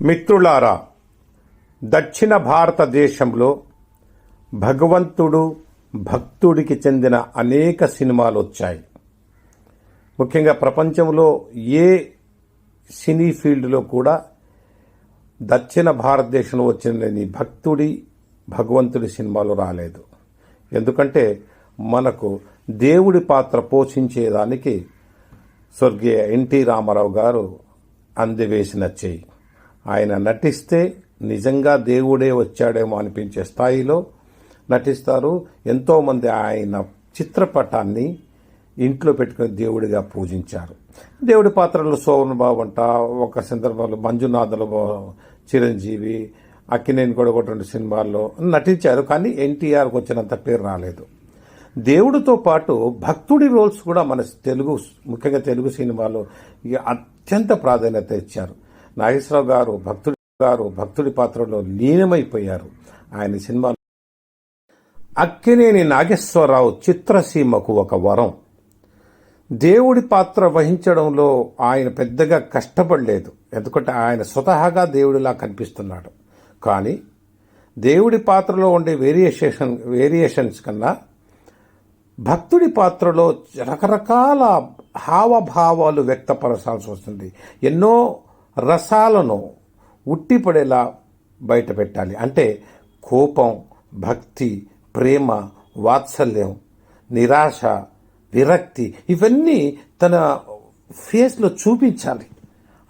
మిత్రులారా దక్షిణ భారతదేశంలో భగవంతుడు భక్తుడికి చెందిన అనేక సినిమాలు వచ్చాయి ముఖ్యంగా ప్రపంచంలో ఏ సినీ ఫీల్డ్లో కూడా దక్షిణ భారతదేశంలో వచ్చిన లేని భక్తుడి భగవంతుడి సినిమాలు రాలేదు. ఎందుకంటే మనకు దేవుడి పాత్ర పోషించేదానికి స్వర్గీయ ఎన్టీ రామారావు గారు అందివేసిన చెయ్యి ఆయన నటిస్తే నిజంగా దేవుడే వచ్చాడేమో అనిపించే స్థాయిలో నటిస్తారు. ఎంతోమంది ఆయన చిత్రపటాన్ని ఇంట్లో పెట్టుకుని దేవుడిగా పూజించారు. దేవుడి పాత్రలు సోమన్ బాబు అంట ఒక సందర్భంలో మంజునాథుల చిరంజీవి అక్కినేని కూడా ఒక రెండు సినిమాల్లో నటించారు కానీ ఎన్టీఆర్కి వచ్చినంత పేరు రాలేదు. దేవుడితో పాటు భక్తుడి రోల్స్ కూడా మన తెలుగు ముఖ్యంగా తెలుగు సినిమాలో ఇక అత్యంత ప్రాధాన్యత ఇచ్చారు. నాగేశ్వరరావు గారు భక్తుడి గారు భక్తుడి పాత్రలో లీనమైపోయారు. ఆయన సినిమా అక్కినేని నాగేశ్వరరావు చిత్రసీమకు ఒక వరం. దేవుడి పాత్ర వహించడంలో ఆయన పెద్దగా కష్టపడలేదు. ఎందుకంటే ఆయన స్వతహాగా దేవుడిలా కనిపిస్తున్నాడు. కానీ దేవుడి పాత్రలో ఉండే వేరియేషన్ వేరియేషన్స్ కన్నా భక్తుడి పాత్రలో రకరకాల హావభావాలు వ్యక్తపరచాల్సి వస్తుంది. ఎన్నో రసాలను ఉట్టిపడేలా బయట పెట్టాలి. అంటే కోపం భక్తి ప్రేమ వాత్సల్యం నిరాశ విరక్తి ఇవన్నీ తన ఫేస్లో చూపించాలి.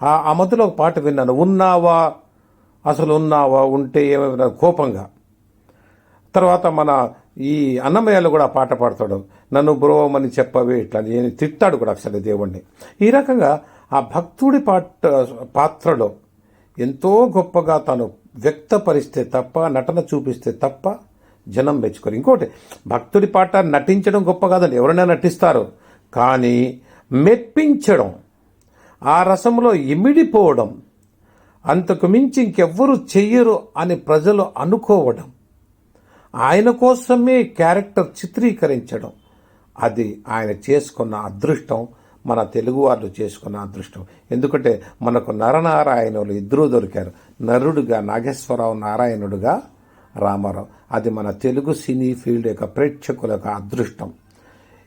ఆ ఆ మధ్యలో ఒక పాట విన్నాను. ఉన్నావా? అసలు ఉన్నావా? ఉంటే ఏమైనా కోపంగా. తర్వాత మన ఈ అన్నమయ్యలో కూడా పాట పాడతాడు. నన్ను బ్రోవమని చెప్పవే ఇట్లా నేను తిట్టాడు కూడా అసలు దేవుణ్ణి. ఈ రకంగా ఆ భక్తుడి పాట పాత్రలో ఎంతో గొప్పగా తను వ్యక్తపరిస్తే తప్ప నటన చూపిస్తే తప్ప జనం మెచ్చుకోరు. ఇంకోటి భక్తుడి పాట నటించడం గొప్ప కాదండి. ఎవరైనా నటిస్తారు. కానీ మెప్పించడం ఆ రసంలో ఇమిడిపోవడం అంతకు మించి ఇంకెవ్వరు చెయ్యరు అని ప్రజలు అనుకోవడం ఆయన కోసమే క్యారెక్టర్ చిత్రీకరించడం అది ఆయన చేసుకున్న అదృష్టం. మన తెలుగు వాళ్ళు చేసుకున్న అదృష్టం. ఎందుకంటే మనకు నరనారాయణులు ఇద్దరూ దొరికారు. నరుడుగా నాగేశ్వరరావు నారాయణుడుగా రామారావు. అది మన తెలుగు సినీ ఫీల్డ్ యొక్క ప్రేక్షకుల యొక్క అదృష్టం.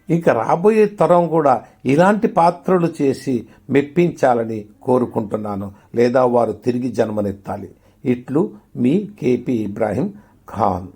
ఇంకా రాబోయే తరం కూడా ఇలాంటి పాత్రలు చేసి మెప్పించాలని కోరుకుంటున్నాను. లేదా వారు తిరిగి జన్మనెత్తాలి. ఇట్లు మీ కేపీ ఇబ్రాహీం ఖాన్.